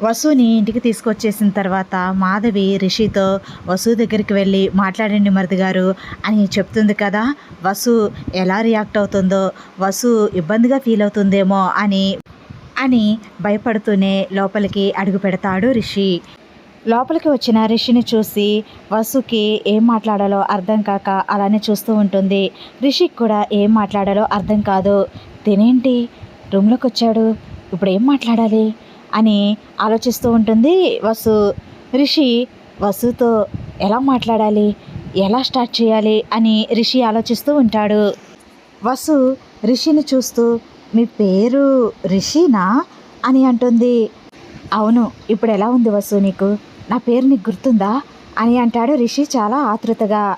వసుని ఇంటికి తీసుకొచ్చేసిన తర్వాత మాధవి రిషితో వసు దగ్గరికి వెళ్ళి మాట్లాడండి మరిది గారు అని చెప్తుంది కదా. వసు ఎలా రియాక్ట్ అవుతుందో వసు ఇబ్బందిగా ఫీల్ అవుతుందేమో అని అని భయపడుతూనే లోపలికి అడుగు పెడతాడు రిషి. లోపలికి వచ్చిన రిషిని చూసి వసుకి ఏం మాట్లాడాలో అర్థం కాక అలానే చూస్తూ ఉంటుంది. రిషికి కూడా ఏం మాట్లాడాలో అర్థం కాదు. తినేంటి? రూమ్లోకి వచ్చాడు. ఇప్పుడు ఏం మాట్లాడాలి? అని ఆలోచిస్తూ ఉంటుంది. వసు రిషి వసుతో ఎలా మాట్లాడాలి? ఎలా స్టార్ట్ చేయాలి? అని రిషి ఆలోచిస్తూ ఉంటాడు. వసు రిషిని చూస్తూ మీ పేరు రిషినా? అని అంటుంది. అవును ఇప్పుడు ఎలా ఉంది వసు నీకు? నా పేరు నీకు గుర్తుందా? అని అంటాడు రిషి చాలా ఆతృతగా.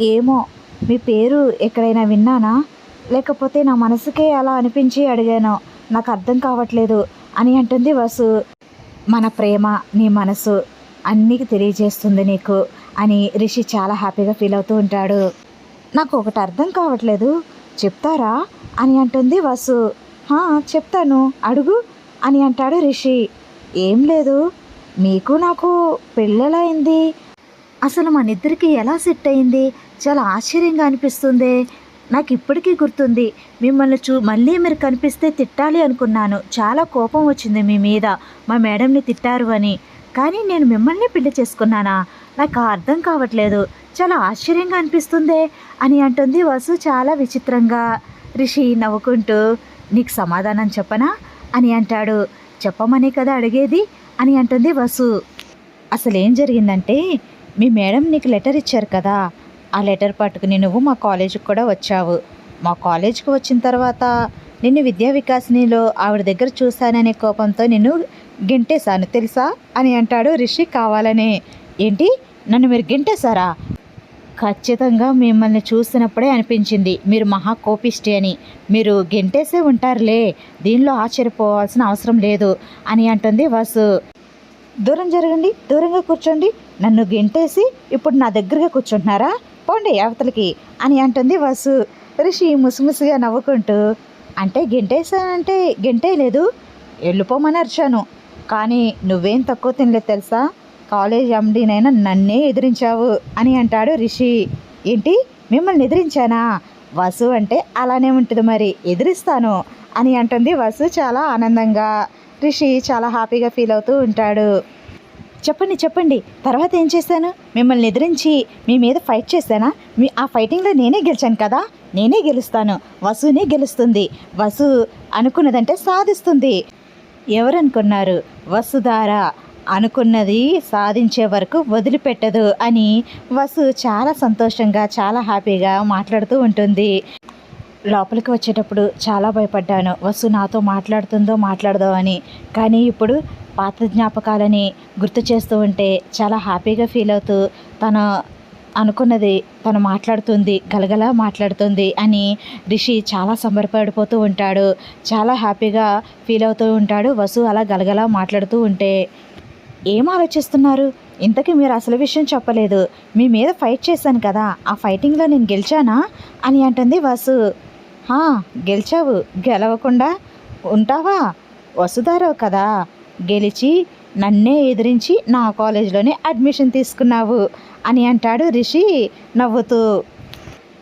ఏమో మీ పేరు ఎక్కడైనా విన్నానా? లేకపోతే నా మనసుకే అలా అనిపించి అడిగాను? నాకు అర్థం కావట్లేదు. అని అంటుంది వసు. మన ప్రేమ నీ మనసు అన్నీ తెలియజేస్తుంది నీకు అని రిషి చాలా హ్యాపీగా ఫీల్ అవుతూ ఉంటాడు. నాకు ఒకటి అర్థం కావట్లేదు. చెప్తారా? అని అంటుంది వసు. చెప్తాను. అడుగు అని అంటాడు రిషి. ఏం లేదు. మీకు నాకు పెళ్ళెలైంది. అసలు మన ఇద్దరికి ఎలా సెట్ అయింది? చాలా ఆశ్చర్యంగా అనిపిస్తుంది. నాకు ఇప్పటికీ గుర్తుంది. మిమ్మల్ని చూ మళ్ళీ మీరు కనిపిస్తే తిట్టాలి అనుకున్నాను. చాలా కోపం వచ్చింది మీ మీద. మా మేడంని తిట్టారు అని. కానీ నేను మిమ్మల్ని పెళ్ళి చేసుకున్నానా? నాకు అర్థం కావట్లేదు. చాలా ఆశ్చర్యంగా అనిపిస్తుందే అని అంటుంది వసు చాలా విచిత్రంగా. రిషి నవ్వుకుంటూ నీకు సమాధానం చెప్పనా? అని అంటాడు. చెప్పమనే కదా అడిగేది? అని అంటుంది వసు. అసలు ఏం జరిగిందంటే మీ మేడం నీకు లెటర్ ఇచ్చారు కదా. ఆ లెటర్ పట్టుకుని నువ్వు మా కాలేజీకి కూడా వచ్చావు. మా కాలేజీకి వచ్చిన తర్వాత నిన్ను విద్యా వికాసినిలో ఆవిడ దగ్గర చూశాననే కోపంతో నిన్ను గింటేశాను తెలుసా? అని అంటాడు రిషి కావాలనే. ఏంటి? నన్ను మీరు గింటేశారా? ఖచ్చితంగా మిమ్మల్ని చూసినప్పుడే అనిపించింది. మీరు మహా కోపిష్టి అని. మీరు గెంటేసే ఉంటారులే. దీనిలో ఆశ్చర్యపోవాల్సిన అవసరం లేదు అని అంటుంది వసు. దూరం జరగండి దూరంగా కూర్చోండి. నన్ను గెంటేసి ఇప్పుడు నా దగ్గరగా కూర్చుంటున్నారా? పోండి అవతలకి అని అంటుంది వసు. రిషి ముసిముసిగా నవ్వుకుంటూ అంటే గెంటేసానంటే గెంటే లేదు వెళ్ళిపోమని అరిచాను. కానీ నువ్వేం తక్కువ తినలేదు తెలుసా? కాలేజ్ ఎండీనైనా నన్నే ఎదిరించావు అని అంటాడు రిషి. ఏంటి? మిమ్మల్ని ఎదిరించానా? వసు అంటే అలానే ఉంటుంది మరి ఎదిరిస్తాను అని అంటుంది వసు చాలా ఆనందంగా. రిషి చాలా హ్యాపీగా ఫీల్ అవుతూ ఉంటాడు. చెప్పండి చెప్పండి. తర్వాత ఏం చేశాను? మిమ్మల్ని ఎదిరించి మీ మీద ఫైట్ చేశానా? మీ ఆ ఫైటింగ్లో నేనే గెలిచాను కదా? నేనే గెలుస్తాను. వసునే గెలుస్తుంది. వసు అనుకున్నదంటే సాధిస్తుంది. ఎవరనుకున్నారు? వసుధార అనుకున్నది సాధించే వరకు వదిలిపెట్టదు అని వసు చాలా సంతోషంగా చాలా హ్యాపీగా మాట్లాడుతూ ఉంటుంది. లోపలికి వచ్చేటప్పుడు చాలా భయపడ్డాను. వసు నాతో మాట్లాడుతుందో మాట్లాడదో అని. కానీ ఇప్పుడు పాత జ్ఞాపకాలని గుర్తు చేస్తూ ఉంటే చాలా హ్యాపీగా ఫీల్ అవుతూ తన అనుకున్నది తను మాట్లాడుతుంది గలగల మాట్లాడుతుంది అని రిషి చాలా సంబరపడిపోతూ ఉంటాడు. చాలా హ్యాపీగా ఫీల్ అవుతూ ఉంటాడు. వసు అలా గలగల మాట్లాడుతూ ఉంటే ఏం ఆలోచిస్తున్నారు? ఇంతకీ మీరు అసలు విషయం చెప్పలేదు. మీ మీద ఫైట్ చేశాను కదా. ఆ ఫైటింగ్లో నేను గెలిచానా? అని అంటుంది వసు. గెలిచావు. గెలవకుండా ఉంటావా? వసుదారావు కదా. గెలిచి నన్నే ఎదిరించి నా కాలేజీలోనే అడ్మిషన్ తీసుకున్నావు అని అంటాడు రిషి నవ్వుతూ.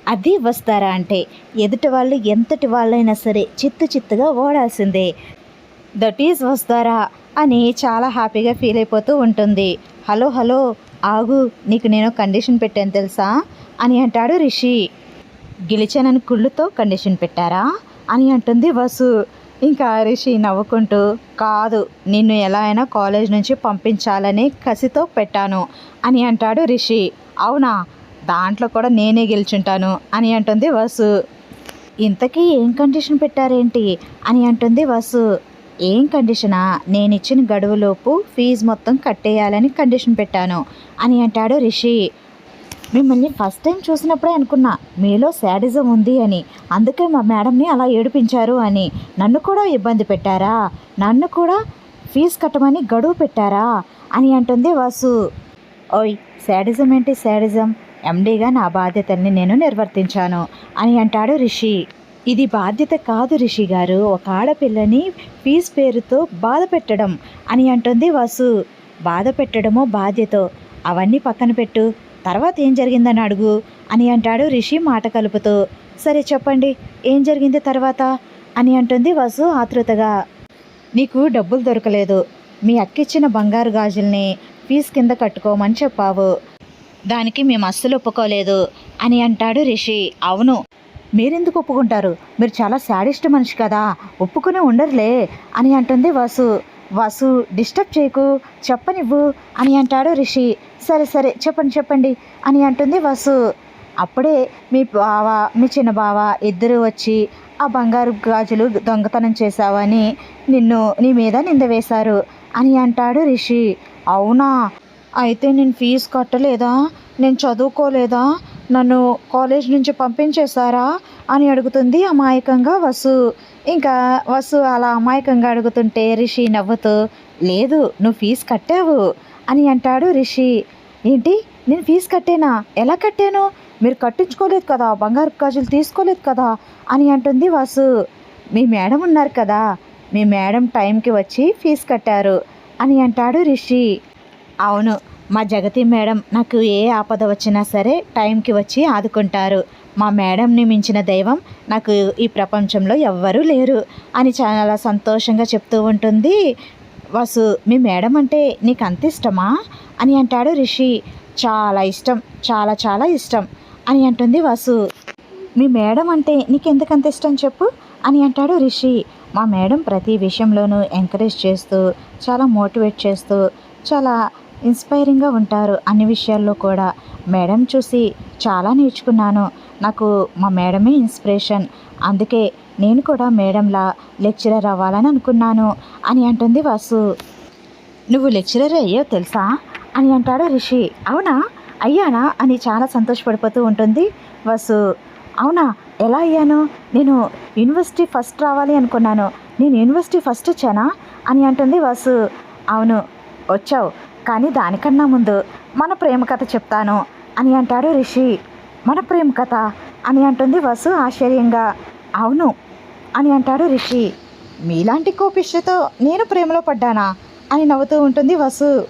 అది వస్తారా అంటే ఎదుటి వాళ్ళు ఎంతటి వాళ్ళైనా సరే చిత్తు చిత్తుగా ఓడాల్సిందే. దట్ ఈజ్ వస్తారా అని చాలా హ్యాపీగా ఫీల్ అయిపోతూ ఉంటుంది. హలో హలో ఆగు నీకు నేను కండిషన్ పెట్టాను తెలుసా? అని అంటాడు రిషి. గెలిచానని కుళ్ళుతో కండిషన్ పెట్టారా? అని అంటుంది వసు. ఇంకా రిషి నవ్వుకుంటూ కాదు నిన్ను ఎలా అయినా కాలేజ్ నుంచి పంపించాలని కసితో పెట్టాను అని అంటాడు రిషి. అవునా? దాంట్లో కూడా నేనే గెలుచుంటాను అని అంటుంది వసు. ఇంతకీ ఏం కండిషన్ పెట్టారేంటి? అని అంటుంది వసు. ఏం కండిషనా? నేను ఇచ్చిన గడువులోపు ఫీజు మొత్తం కట్టేయాలని కండిషన్ పెట్టాను అని అంటాడు రిషి. మిమ్మల్ని ఫస్ట్ టైం చూసినప్పుడే అనుకున్నా మీలో శాడిజం ఉంది అని. అందుకే మా మేడంని అలా ఏడిపించారు అని. నన్ను కూడా ఇబ్బంది పెట్టారా? నన్ను కూడా ఫీజు కట్టమని గడువు పెట్టారా? అని అంటుంది వాసు. ఓయ్ శాడిజం ఏంటి శాడిజం ఎండీగా నా బాధ్యతల్ని నేను నిర్వర్తించాను అని అంటాడు రిషి. ఇది బాధ్యత కాదు రిషి గారు. ఒక ఆడపిల్లని ఫీజు పేరుతో బాధ పెట్టడం అని అంటుంది వసు. బాధ పెట్టడమో బాధ్యతో. అవన్నీ పక్కన పెట్టు. తర్వాత ఏం జరిగిందని అడుగు అని అంటాడు రిషి మాట కలుపుతూ. సరే చెప్పండి ఏం జరిగింది తర్వాత? అని అంటుంది వసు ఆతృతగా. నీకు డబ్బులు దొరకలేదు. మీ అక్కిచ్చిన బంగారు గాజుల్ని ఫీజు కింద కట్టుకోమని చెప్పావు. దానికి మేము అస్సలు ఒప్పుకోలేదు అని అంటాడు రిషి. అవును. మీరెందుకు ఒప్పుకుంటారు? మీరు చాలా శాడిస్ట్ మనిషి కదా. ఒప్పుకునే ఉండరులే అని అంటుంది వసు. వసు డిస్టర్బ్ చేయకు చెప్పనివ్వు అని అంటాడు రిషి. సరే సరే చెప్పండి చెప్పండి అని అంటుంది వసు. అప్పుడే మీ బావ మీ చిన్న బావ ఇద్దరు వచ్చి ఆ బంగారు గాజులు దొంగతనం చేశావని నిన్ను నీ మీద నింద వేశారు అని అంటాడు రిషి. అవునా? అయితే నేను ఫీజు కట్టలేదా? నేను చదువుకోలేదా? నన్ను కాలేజ్ నుంచి పంపించేశారా? అని అడుగుతుంది అమాయకంగా వసు. ఇంకా వసు అలా అమాయకంగా అడుగుతుంటే రిషి నవ్వుతూ లేదు నువ్వు ఫీజు కట్టావు అని అంటాడు రిషి. ఏంటి? నేను ఫీజు కట్టేనా? ఎలా కట్టాను? మీరు కట్టించుకోలేదు కదా బంగారు గాజులు తీసుకోలేదు కదా అని అంటుంది వసు. మీ మేడం ఉన్నారు కదా మీ మేడం టైంకి వచ్చి ఫీజు కట్టారు అని అంటాడు రిషి. అవును మా జగతి మేడం నాకు ఏ ఆపద వచ్చినా సరే టైంకి వచ్చి ఆదుకుంటారు మా మేడంని మించిన దైవం నాకు ఈ ప్రపంచంలో ఎవ్వరూ లేరు అని చాలా సంతోషంగా చెప్తూ ఉంటుంది. వసు మీ మేడం అంటే నీకు అంత ఇష్టమా? అని అంటాడు రిషి. చాలా ఇష్టం చాలా చాలా ఇష్టం అని అంటుంది వసు. మీ మేడం అంటే నీకెందుకు అంత ఇష్టం చెప్పు అని అంటాడు రిషి. మా మేడం ప్రతి విషయంలోనూ ఎంకరేజ్ చేస్తూ చాలా మోటివేట్ చేస్తూ చాలా ఇన్స్పైరింగ్గా ఉంటారు అన్ని విషయాల్లో కూడా. మేడం చూసి చాలా నేర్చుకున్నాను. నాకు మా మేడమే ఇన్స్పిరేషన్. అందుకే నేను కూడా మేడంలా లెక్చరర్ అవ్వాలని అనుకున్నాను అని అంటుంది వాసు. నువ్వు లెక్చరర్ అయ్యో తెలుసా? అని అంటాడు రిషి. అవునా? అయ్యానా? అని చాలా సంతోషపడిపోతూ ఉంటుంది వసు. అవునా? ఎలా అయ్యాను? నేను యూనివర్సిటీ ఫస్ట్ రావాలి అనుకున్నాను. నేను యూనివర్సిటీ ఫస్ట్ వచ్చానా? అని అంటుంది వసు. అవును వచ్చావు. కానీ దానికన్నా ముందు మన ప్రేమ కథ చెప్తాను. అని అంటాడు రిషి. మన ప్రేమ కథ? అని అంటుంది వసు ఆశ్చర్యంగా. అవును అని అంటాడు రిషి. మీలాంటి కోపిష్టతో నేను ప్రేమలో పడ్డానా? అని నవ్వుతూ ఉంటుంది వసు.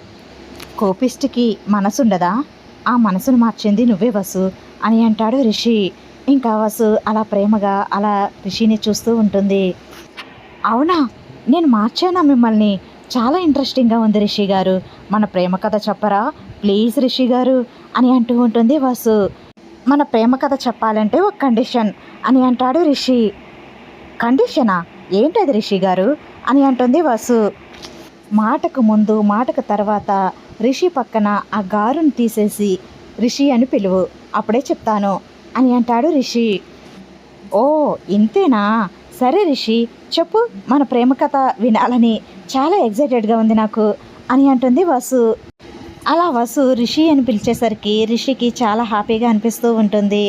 కోపిష్టికి మనసుండదా? ఆ మనసును మార్చింది నువ్వే వసు అని అంటాడు రిషి. ఇంకా వసు అలా ప్రేమగా అలా రిషిని చూస్తూ ఉంటుంది. అవునా నేను మార్చానా మిమ్మల్ని? చాలా ఇంట్రెస్టింగ్గా ఉంది రిషి గారు. మన ప్రేమ కథ చెప్పరా? ప్లీజ్ రిషి గారు అని అంటూ ఉంటుంది వాసు. మన ప్రేమ కథ చెప్పాలంటే ఒక కండిషన్ అని అంటాడు రిషి. కండిషనా ఏంటది రిషి గారు? అని అంటుంది వాసు. మాటకు ముందు మాటకు తర్వాత రిషి పక్కన ఆ గారును తీసేసి రిషి అని పిలువు. అప్పుడే చెప్తాను అని అంటాడు రిషి. ఓ ఇంతేనా? సరే రిషి చెప్పు మన ప్రేమ కథ వినాలని. చాలా ఎగ్జైటెడ్గా ఉంది నాకు అని అంటుంది వసు. అలా వసు రిషి అని పిలిచేసరికి రిషికి చాలా హ్యాపీగా అనిపిస్తూ ఉంటుంది.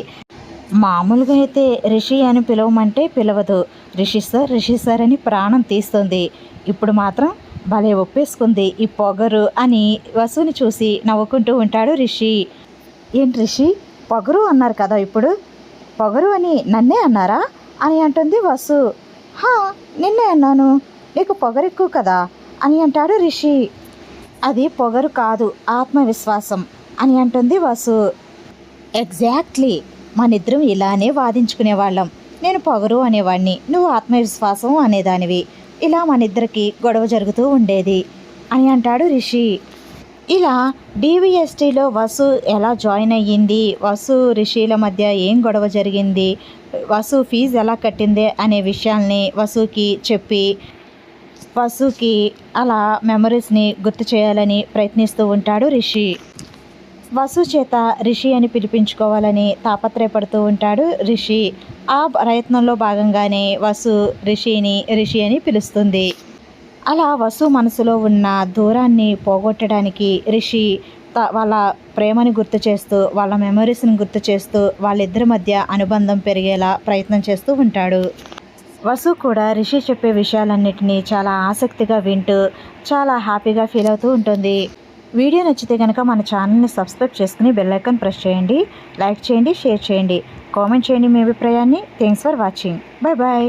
మామూలుగా అయితే రిషి అని పిలవమంటే పిలవదు. రిషి సార్ రిషి సార్ అని ప్రాణం తీస్తుంది. ఇప్పుడు మాత్రం భలే ఒప్పేసుకుంది ఈ పొగరు అని వసుని చూసి నవ్వుకుంటూ ఉంటాడు రిషి. ఏంటి రిషి పొగరు అన్నారు కదా ఇప్పుడు? పొగరు అని నన్నే అన్నారా? అని అంటుంది వసు. హా నిన్నే అన్నాను. నీకు పొగరు ఎక్కువ కదా? అని అంటాడు రిషి. అది పొగరు కాదు ఆత్మవిశ్వాసం అని అంటుంది వసు. ఎగ్జాక్ట్లీ మనిద్దరం ఇలానే వాదించుకునేవాళ్ళం. నేను పొగరు అనేవాడిని నువ్వు ఆత్మవిశ్వాసం అనేదానివి. ఇలా మనిద్దరికి గొడవ జరుగుతూ ఉండేది అని అంటాడు రిషి. ఇలా డివిఎస్టీలో వసు ఎలా జాయిన్ అయ్యింది? వసు రిషిల మధ్య ఏం గొడవ జరిగింది? వసు ఫీజు ఎలా కట్టింది? అనే విషయాల్ని వసుకి చెప్పి వసుకి అలా మెమరీస్ని గుర్తు చేయాలని ప్రయత్నిస్తూ ఉంటాడు రిషి. వసు చేత రిషి అని పిలిపించుకోవాలని తాపత్రయపడుతూ ఉంటాడు రిషి. ఆ ప్రయత్నంలో భాగంగానే వసు రిషిని రిషి అని పిలుస్తుంది. అలా వసు మనసులో ఉన్న దూరాన్ని పోగొట్టడానికి రిషి త- వాళ్ళ ప్రేమని గుర్తు చేస్తూ వాళ్ళ మెమరీస్ని గుర్తు చేస్తూ వాళ్ళిద్దరి మధ్య అనుబంధం పెరిగేలా ప్రయత్నం చేస్తూ ఉంటాడు. వసు కూడా రిషి చెప్పే విషయాలన్నిటినీ చాలా ఆసక్తిగా వింటూ చాలా హ్యాపీగా ఫీల్ అవుతూ ఉంటుంది. వీడియో నచ్చితే కనుక మన ఛానల్ని సబ్స్క్రైబ్ చేసుకుని బెల్ ప్రెస్ చేయండి లైక్ చేయండి షేర్ చేయండి. కామెంట్ చేయండి మీ అభిప్రాయాన్ని. Thanks for watching. Bye bye